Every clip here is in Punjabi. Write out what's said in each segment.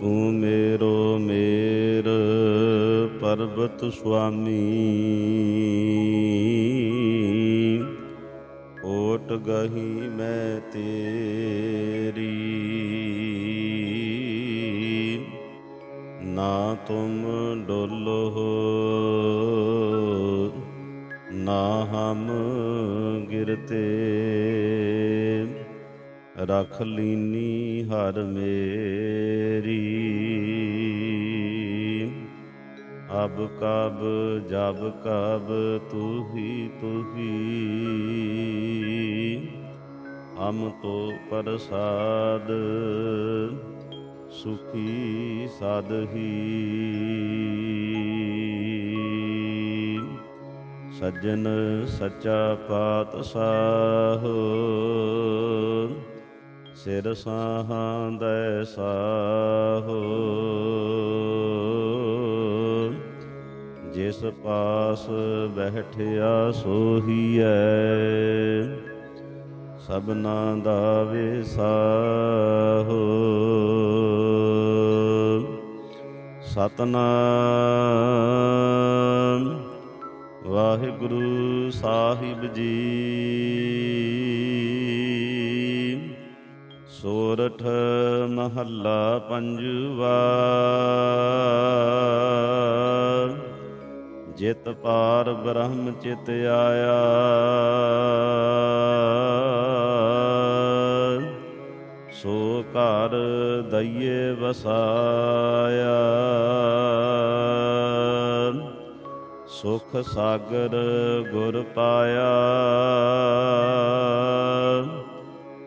ਤੂੰ ਮੇਰੋ ਮੇਰ ਪਰਬਤ ਸੁਆਮੀ। ਓਟ ਗਹੀ ਮੈਂ ਤੇਰੀ। ਨਾ ਤੁਮ ਡੋਲੋ, ਨਾ ਹਮ ਗਿਰਤੇ। ਰਖ ਲੀਨੀ ਹਰ ਮੇਰੀ। ਅਬ ਕਬ ਜਬ ਕਬ ਤੂ ਹੀ ਤੂ ਹੀ ਹਮ ਤੋ ਪ੍ਰਸਾਦ ਸੁਖੀ ਸਦ ਸੱਜਣ ਸੱਚਾ ਪਾਤਸ਼ਾਹ ਸਿਰ ਸਾਹਾਂ ਦੈ ਸਾਹੋ। ਜਿਸ ਪਾਸ ਬੈਠਿਆ ਸੋਹੀਐ, ਸਭਨਾ ਦਾ ਵਿਸਾਹੋ। ਸਤਨਾਮ ਵਾਹਿਗੁਰੂ ਸਾਹਿਬ ਜੀ। ਸੋਰਠ ਮਹੱਲਾ ਪੰਜਵਾ। ਜਿਤ ਪਾਰ ਬ੍ਰਹਮ ਚਿਤ ਆਇਆ। ਸੋ ਘਰ ਦਈਏ ਵਸਾਇਆ। ਸੁਖ ਸਾਗਰ ਗੁਰ ਪਾਇਆ।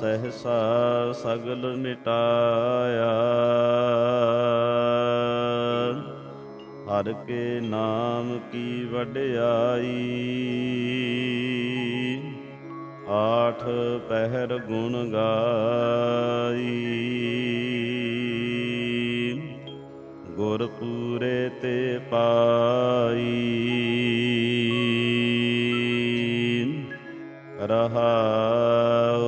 ਸਹਸਾ ਸਗਲ ਮਿਟਾਇਆ ਹਰ ਕੇ ਨਾਮ ਕੀ ਵਡਿਆਈ। ਆਠ ਪਹਿਰ ਗੁਣ ਗਾਈ। ਗੁਰ ਪੂਰੇ ਤੇ ਪਾਈ। ਰਹਾਉ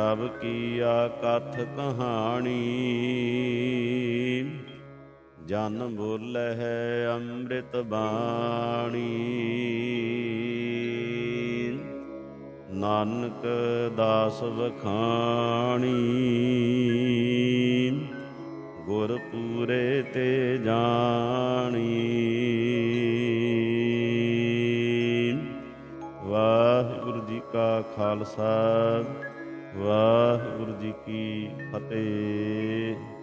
ਪ੍ਰਭ ਕੀਆ ਕਥ ਕਹਾਣੀ। ਜਨ ਬੋਲਹਿ ਅੰਮ੍ਰਿਤ ਬਾਣੀ। ਨਾਨਕ ਦਾਸ ਵਖਾਣੀ। ਗੁਰ ਪੂਰੇ ਤੇ ਜਾਣੀ। ਵਾਹਿਗੁਰੂ ਜੀ ਕਾ ਖਾਲਸਾ। ਵਾਹਿਗੁਰੂ ਜੀ ਕੀ ਫਤਿਹ।